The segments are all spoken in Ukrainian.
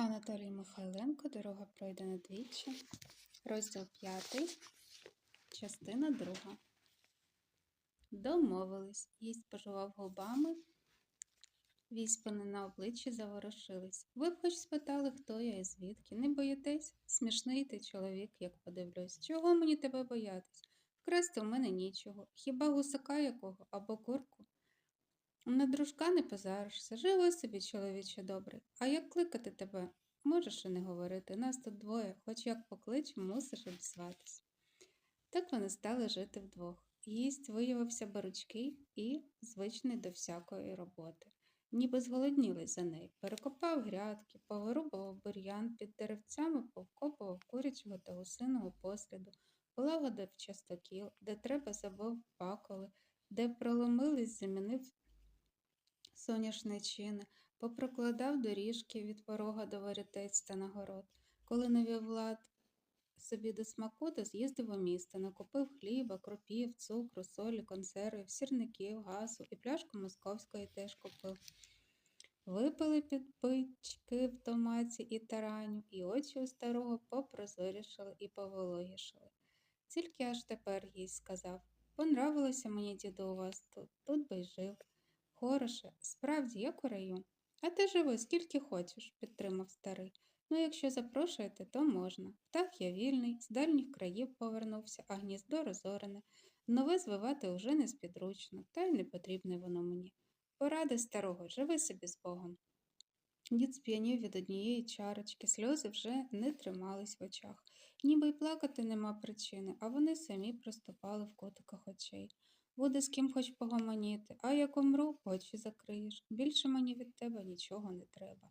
Анатолій Михайленко, дорога пройдена двічі, розділ п'ятий, частина друга. Домовились, їсть пожував губами, віспани на обличчі заворушились. Ви б хоч спитали, хто я і звідки. Не боїтесь? Смішний ти чоловік, як подивлюсь. Чого мені тебе боятись? Вкрасти в мене нічого. Хіба гусака якого або курку? На дружка не позаришся, живи собі, чоловіче добрий. А як кликати тебе? Можеш і не говорити. Нас тут двоє, хоч як покличем, мусиш обізватись. Так вони стали жити вдвох. Їсть виявився баручкий і звичний до всякої роботи. Ніби зголоднілись за неї. Перекопав грядки, повирубував бур'ян, під деревцями повкопував курячого та гусиного посліду, полагодив частокіл, де треба забив паколи, де проломились, замінив соняшничини, попрокладав доріжки від порога до ворітець та нагород. Коли навів лад собі до смаку, то з'їздив у місто, накупив хліба, кропів, цукру, солі, консервів, сірників, газу і пляшку московської теж купив. Випили підпички в томаті і тараню, і очі у старого попрозорішали і повологішали. Тільки аж тепер їй сказав Понравилося мені, діду, у вас тут, тут би й жив. Хороше, справді, як у раю. А ти живи, скільки хочеш, підтримав старий. Ну, якщо запрошуєте, то можна. Птах я вільний, з дальніх країв повернувся, а гніздо розорене. Нове звивати уже не спідручно, та й не потрібне воно мені. Поради старого, живи собі з Богом. Дід сп'янів від однієї чарочки, сльози вже не тримались в очах. Ніби й плакати нема причини, а вони самі проступали в котиках очей. Буде з ким хоч погомоніти, а як умру, очі закриєш. Більше мені від тебе нічого не треба.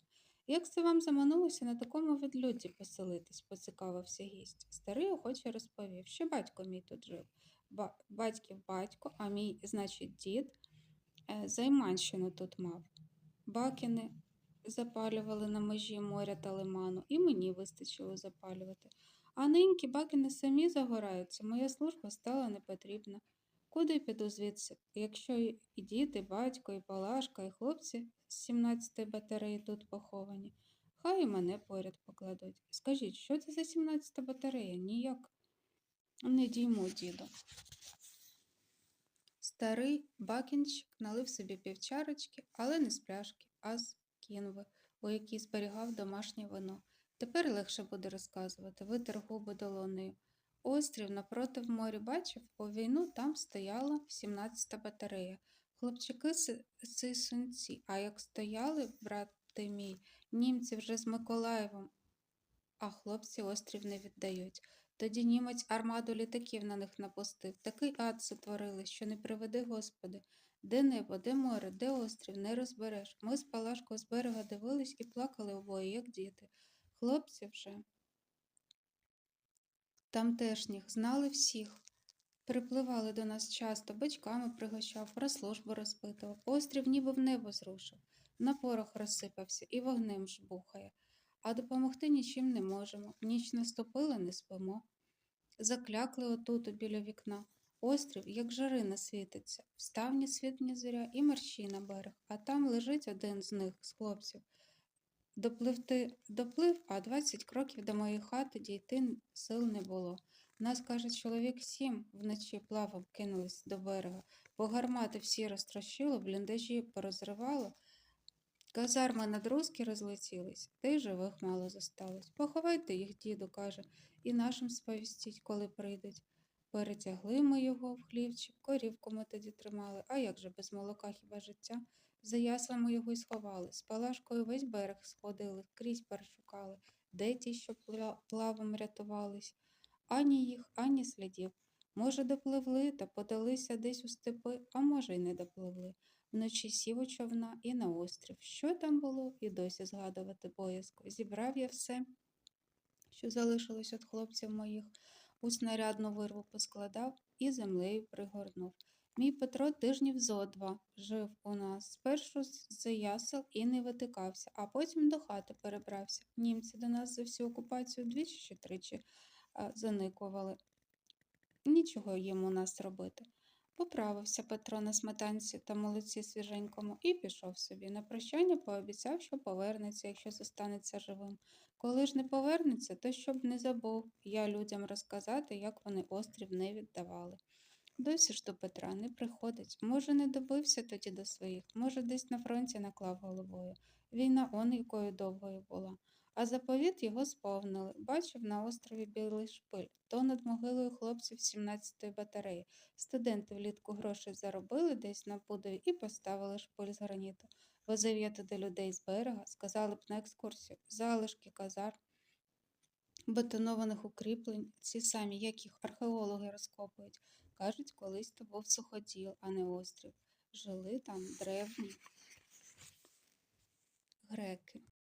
Як це вам заманулося на такому відлюдді поселитись, поцікавився гість. Старий охоче розповів, що батько мій тут жив. Ба- батьків батько, а мій, значить, дід е, займанщину тут мав. Бакіни запалювали на межі моря та лиману, і мені вистачило запалювати. А ниньки бакіни самі загораються, моя служба стала непотрібна. Куди піду звідси, якщо і і батько, і Палашка, і хлопці з 17-ї батареї тут поховані? Хай і мене поряд покладуть. Скажіть, що це за 17-та батарея? Ніяк не дійму, діду. Старий бакінчик налив собі півчарочки, але не з пляшки, а з кінви, у якій зберігав домашнє вино. Тепер легше буде розказувати, витер губи долонею. Острів напротив моря бачив, у війну там стояла 17-та батарея. Хлопчики сисунці, а як стояли, брате мій, німці вже з Миколаєвом, а хлопці острів не віддають. Тоді німець армаду літаків на них напустив. Такий ад сотворили, що не приведи Господи. Де небо, де море, де острів, не розбереш. Ми з Палашкою з берега дивились і плакали обоє, як діти. Хлопці вже тамтешніх знали всіх. Припливали до нас часто, батьками пригощав, про службу розпитував. Острів ніби в небо зрушив, на порох розсипався і вогнем жбухає. А допомогти нічим не можемо. Ніч наступила, не спимо. Заклякли отут біля вікна. Острів, як жарина світиться, встав ні світ, зоря і мерщій на берег, а там лежить один з них, з хлопців. Допливти доплив, а 20 кроків до моєї хати дійти сил не було. Нас, каже, чоловік сім вночі плавом кинулись до берега, бо гармати всі розтрощило, бліндажі порозривало. Казарми на друзки розлетілись, та й живих мало зосталось. Поховайте їх, діду, каже, і нашим сповістіть, коли прийдуть. Перетягли ми його в хлівчик, корівку ми тоді тримали, а як же без молока хіба життя? За яслами його й сховали, з палашкою весь берег сходили, крізь перешукали, де ті, що плавом рятувались. Ані їх, ані слідів. Може, допливли та подалися десь у степи, а може, й не допливли. Вночі сів у човна і на острів. Що там було, і досі згадувати боязко. Зібрав я все, що залишилось від хлопців моїх, у снарядну вирву поскладав і землею пригорнув. Мій Петро тижнів зо два жив у нас. Спершу з ясел і не витикався, а потім до хати перебрався. Німці до нас за всю окупацію двічі чи тричі заникували. Нічого їм у нас робити. Поправився Петро на сметанці та молоці свіженькому і пішов собі. На прощання пообіцяв, що повернеться, якщо зостанеться живим. Коли ж не повернеться, то щоб не забув я людям розказати, як вони острів не віддавали. Досі ж до Петра не приходить. Може, не добився тоді до своїх, може, десь на фронті наклав головою. Війна он якою довгою була. А заповіт його сповнили. Бачив на острові білий шпиль, то над могилою хлопців 17-ї батареї. Студенти влітку грошей заробили десь на будові і поставили шпиль з граніту. Возив я туди людей з берега, сказали б на екскурсію, залишки казар, бетонованих укріплень, ці самі, як їх археологи розкопують. Кажуть, колись то був суходіл, а не острів. Жили там древні греки.